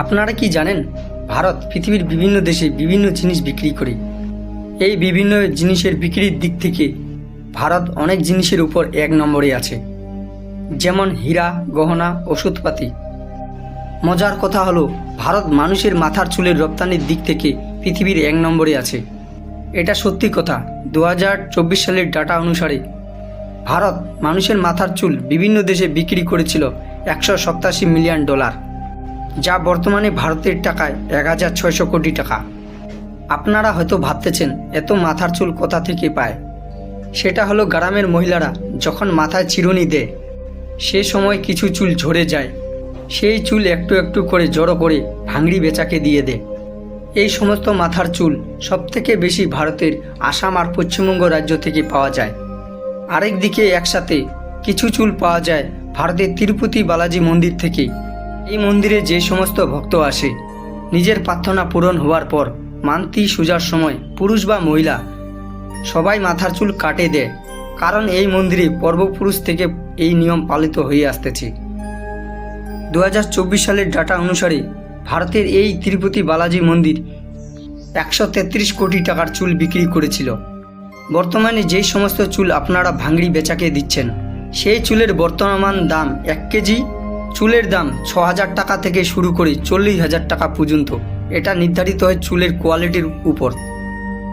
আপনারা কি জানেন? ভারত পৃথিবীর বিভিন্ন দেশে বিভিন্ন জিনিস বিক্রি করে। এই বিভিন্ন জিনিসের বিক্রির দিক থেকে ভারত অনেক জিনিসের উপর এক নম্বরে আছে। যেমন হীরা, গহনা, ওষুধপাতি। মজার কথা হলো, ভারত মানুষের মাথার চুলের রপ্তানির দিক থেকে পৃথিবীর এক নম্বরে আছে। এটা সত্যি কথা দু হাজার চব্বিশ সালের ডাটা অনুসারে ভারত মানুষের মাথার চুল বিভিন্ন দেশে বিক্রি করেছিল একশো মিলিয়ন ডলার। যা বর্তমানে ভারতের টাকায় এক হাজার ছয়শো কোটি টাকা। আপনারা হয়তো ভাবতেছেন, এত মাথার চুল কোথা থেকে পায়? সেটা হলো গ্রামের মহিলারা যখন মাথায় চিরুনি দেয়, সে সময় কিছু চুল ঝরে যায়। সেই চুল একটু একটু করে জড়ো করে ভাঙড়ি বেচাকে দিয়ে দেয়। এই সমস্ত মাথার চুল সবথেকে বেশি ভারতের আসাম আর পশ্চিমবঙ্গ রাজ্য থেকে পাওয়া যায়। আরেক দিকে একসাথে কিছু চুল পাওয়া যায় ভারতের তিরুপতি বালাজি মন্দির থেকে। এই মন্দিরে যে সমস্ত ভক্ত আসে, নিজের প্রার্থনা পূরণ হওয়ার পর মান্তি সুজার সময় পুরুষ বা মহিলা সবাই মাথার চুল কাটে দেয়, কারণ এই মন্দিরে পর্বপুরুষ থেকে এই নিয়ম পালিত হয়ে আসতেছে। দু হাজার চব্বিশ সালের ডাটা অনুসারে ভারতের এই তিরুপতি বালাজি মন্দির একশো তেত্রিশ কোটি টাকার চুল বিক্রি করেছিল। বর্তমানে যেই সমস্ত চুল আপনারা ভাঙড়ি বেচাকে দিচ্ছেন, সেই চুলের বর্তমান দাম এক কেজি চুলের দাম ছ হাজার টাকা থেকে শুরু করে চল্লিশ হাজার টাকা পর্যন্ত। এটা নির্ধারিত হয় চুলের কোয়ালিটির উপর।